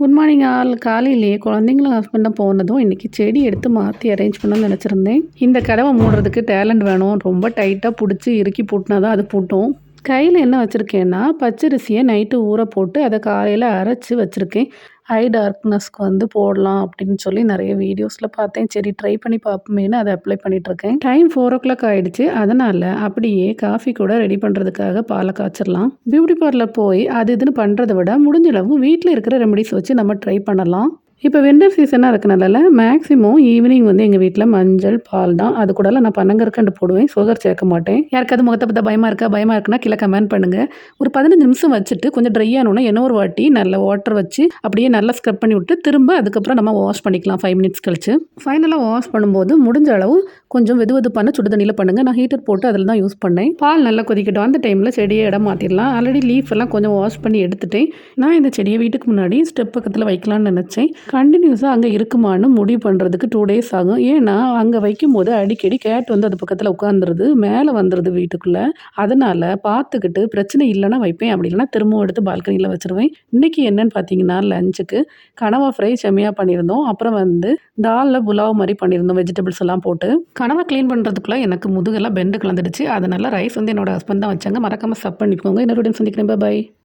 Good morning all காலையிலேயே குழந்தைங்களும் ஹஸ்பண்டும் போனதும் இன்றைக்கி செடி எடுத்து மாற்றி அரேஞ்ச் பண்ணணும்னு நினச்சிருந்தேன். இந்த கதவை மூடுறதுக்கு டேலண்ட் வேணும். ரொம்ப டைட்டாக பிடிச்சி இறுக்கி பூட்டினா தான் அது பூட்டும். கையில் என்ன வச்சுருக்கேன்னா பச்சரிசியை நைட்டு ஊற போட்டு அதை காலையில் அரைச்சி வச்சுருக்கேன். ஐ டார்க்னஸ்க்கு வந்து போடலாம் அப்படின்னு சொல்லி நிறைய வீடியோஸில் பார்த்தேன். சரி ட்ரை பண்ணி பார்ப்போமேனு அதை அப்ளை பண்ணிகிட்ருக்கேன் டைம் ஃபோர் ஓ கிளாக் ஆகிடுச்சு அதனால் அப்படியே காஃபி கூட ரெடி பண்ணுறதுக்காக பாலை காய்ச்சிடலாம். பியூட்டி பார்லர் போய் அது இதுன்னு பண்ணுறதை விட முடிஞ்சளவு வீட்டில் இருக்கிற ரெமடிஸ் வச்சு நம்ம ட்ரை பண்ணலாம். இப்போ வின்டர் சீசனாக இருக்கனால மேக்ஸிமம் ஈவினிங் வந்து எங்கள் வீட்டில் மஞ்சள் பால் தான். அது கூட நான் பனங்கற்கண்டு போடுவேன். சுகர் சேர்க்க மாட்டேன். யாருக்காவது முகத்தை பார்த்தா பயமாக இருக்கா? பயமாக இருக்குன்னா கீழே கமெண்ட் பண்ணுங்கள் ஒரு பதினஞ்சு நிமிஷம் வச்சுட்டு கொஞ்சம் ட்ரை ஆனோன்னா என்ன ஒரு வாட்டி நல்ல வாட்டர் வச்சு அப்படியே நல்லா ஸ்க்ரப் பண்ணி விட்டு திரும்ப அதுக்கப்புறம் நம்ம வாஷ் பண்ணிக்கலாம். ஃபைவ் மினிட்ஸ் கழிச்சு. ஃபைனலாக வாஷ் பண்ணும்போது முடிஞ்ச அளவு கொஞ்சம் வெது வெதுப்பான சுடு தண்ணியில் பண்ணுங்கள் நான் ஹீட்டர் போட்டு அதில் தான் யூஸ் பண்ணேன். பால் நல்லா கொதிக்கட்டும். அந்த டைமில் செடியை இடம் மாற்றிடலாம் ஆல்ரெடி லீஃப் எல்லாம் கொஞ்சம் வாஷ் பண்ணி எடுத்துட்டேன். நான் இந்த செடியை வீட்டுக்கு முன்னாடி ஸ்டெப் பக்கத்தில் வைக்கலாம்னு நினச்சேன். கண்டினியூஸாக அங்கே இருக்குமான்னு முடிவு பண்ணுறதுக்கு டூ டேஸ் ஆகும். ஏன்னா அங்கே வைக்கும்போது அடிக்கடி கேட் வந்து அது பக்கத்தில் உட்காந்துருது மேலே வந்துடுது வீட்டுக்குள்ளே. அதனால் பார்த்துக்கிட்டு பிரச்சனை இல்லைன்னா வைப்பேன் அப்படி இல்லைன்னா திரும்பவும் எடுத்து பால்கனியில் வச்சுருவேன். இன்றைக்கி என்னென்னு பார்த்தீங்கன்னா லஞ்சுக்கு கனவா ஃப்ரை செம்மையாக பண்ணியிருந்தோம். அப்புறம் வந்து தாலில் புலாவ் மாதிரி பண்ணியிருந்தோம் வெஜிடபிள்ஸ் எல்லாம் போட்டு. கனவா க்ளீன் பண்ணுறதுக்குள்ளே எனக்கு முதுகெல்லாம் பெண்டு கலந்துடுச்சு. அதனால் ரைஸ் வந்து என்னோட ஹஸ்பண்ட் தான் வச்சாங்க. மறக்காமல் சப் பண்ணிக்கோங்க. இன்னொரு சந்திக்கிறேன். பாய்